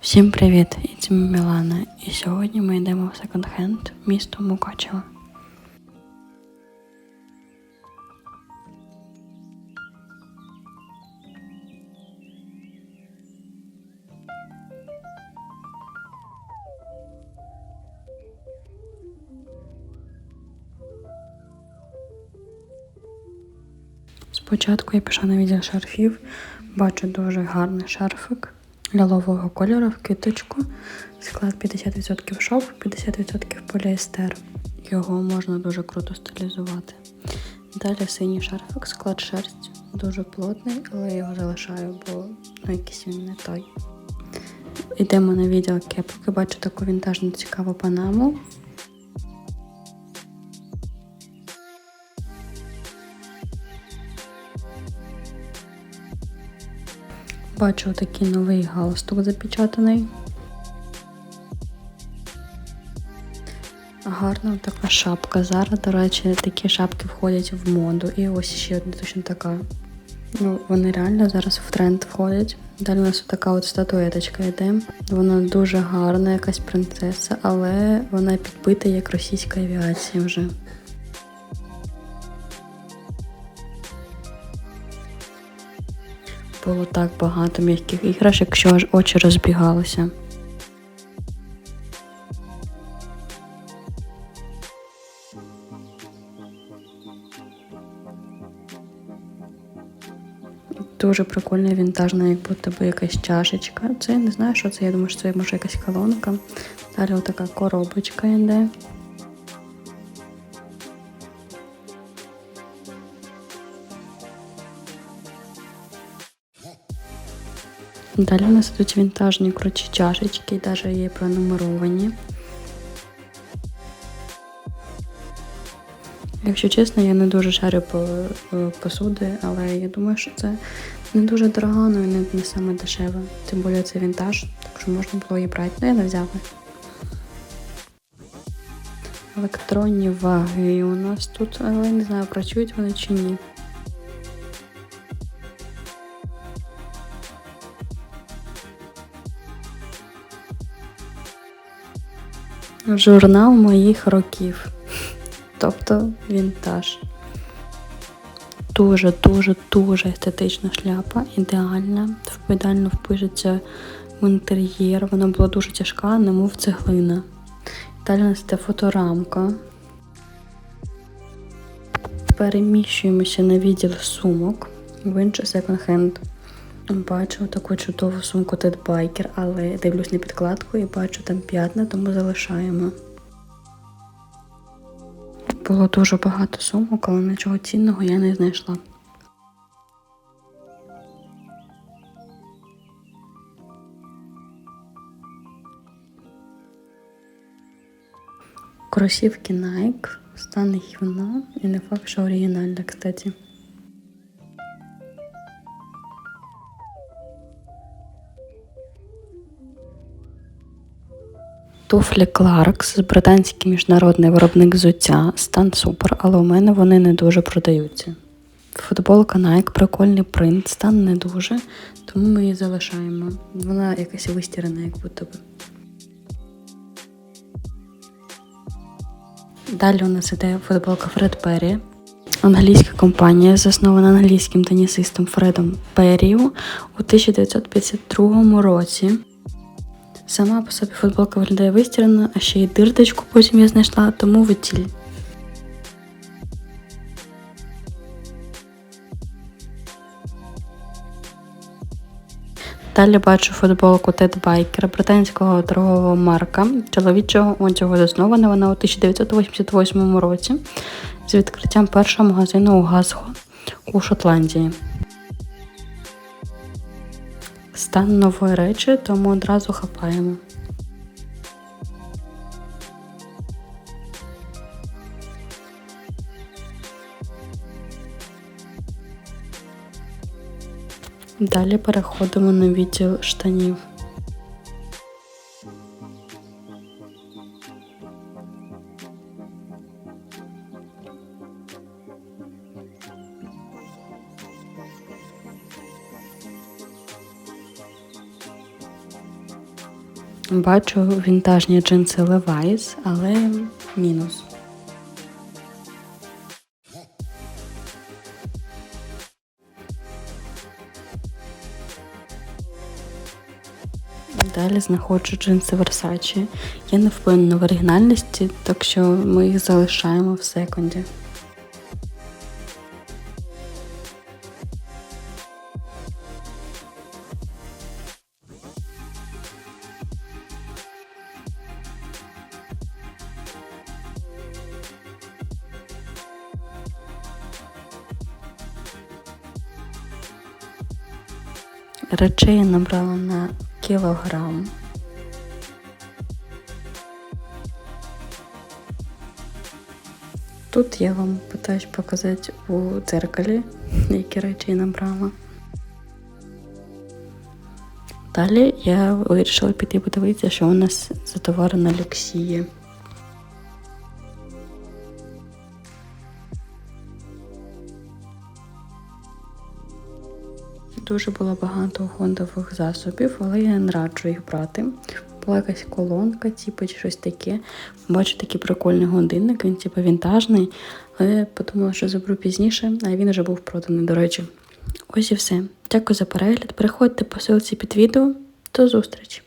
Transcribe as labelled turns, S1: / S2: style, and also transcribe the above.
S1: Всім привіт! Це Мілана. І сьогодні ми йдемо в секонд-хенд місто Мукачево. Спочатку я пішла на відділ шарфів, бачу дуже гарний шарфик лялового кольору в киточку. Склад 50% шов, 50% поліестер. Його можна дуже круто стилізувати. Далі синій шарфик, склад шерсть, дуже плотний, але я його залишаю, бо ну, якийсь він не той. Йдемо на відділ кепки, бачу таку вінтажну цікаву панаму. Бачу такий новий галстук запечатаний. Гарна така шапка. Зараз, до речі, такі шапки входять в моду. І ось ще одна точно така. Ну, вони реально зараз в тренд входять. Далі у нас така от статуеточка йде. Вона дуже гарна, якась принцеса, але вона підбита як російська авіація вже. Було так багато м'яких іграшок, що аж очі розбігалися. Дуже прикольна вінтажна, як будто би якась чашечка. Це я не знаю, що це. Я думаю, що це може якась колонка. Далі отака коробочка йде. Далі у нас тут вінтажні круті чашечки, навіть є пронумеровані. Якщо чесно, я не дуже шарю по е, посуди, але я думаю, що це не дуже дорого, ну і не, не саме дешеве. Тим більше це вінтаж, так що можна було її брати, ну я не взяла. Електронні ваги у нас тут, але не знаю, працюють вони чи ні. Журнал моїх років. Тобто вінтаж. Дуже, дуже, дуже естетична шляпа, ідеальна, ідеально впишеться в інтер'єр. Вона була дуже тяжка, немов цеглина. Далі це фоторамка. Переміщуємося на відділ сумок в інший секонд-хенд. Бачу таку чудову сумку Тед Байкер, але дивлюсь на підкладку і бачу там п'ятна, тому залишаємо. Було дуже багато сумок, але нічого цінного я не знайшла. Кросівки Nike, стан гівно і не факт, що оригінальна, кстати. Туфлі Clarks, британський міжнародний виробник взуття, стан супер, але у мене вони не дуже продаються. Футболка Nike, прикольний принт, стан не дуже, тому ми її залишаємо. Вона якась вистірена, як будто би. Далі у нас іде футболка Фред Перрі. Англійська компанія, заснована англійським тенісистом Фредом Перрію у 1952 році. Сама по собі футболка виглядає вистірана, а ще й дирточку потім я знайшла, тому витіль. Далі бачу футболку Тед Байкера, британського торгового марка, чоловічого одягу заснована вона у 1988 році з відкриттям першого магазину у Газго у Шотландії. Стан нової речі, тому одразу хапаємо. Далі переходимо на відділ штанів. Бачу вінтажні джинси Levi's, але мінус. Далі знаходжу джинси Versace. Я не впевнена в оригінальності, так що ми їх залишаємо в секунді. Речей я набрала на кілограм. Тут я вам питаюсь показати у дзеркалі, які речі я набрала. Далі я вирішила піти подивитися, що у нас за товари на люксії. Дуже було багато фондових засобів, але я не раджу їх брати. Була якась колонка, типу, чи щось таке. Бачу такий прикольний годинник, він типу вінтажний, але подумала, що заберу пізніше, а він вже був проданий, до речі. Ось і все. Дякую за перегляд. Переходьте по силці під відео. До зустрічі!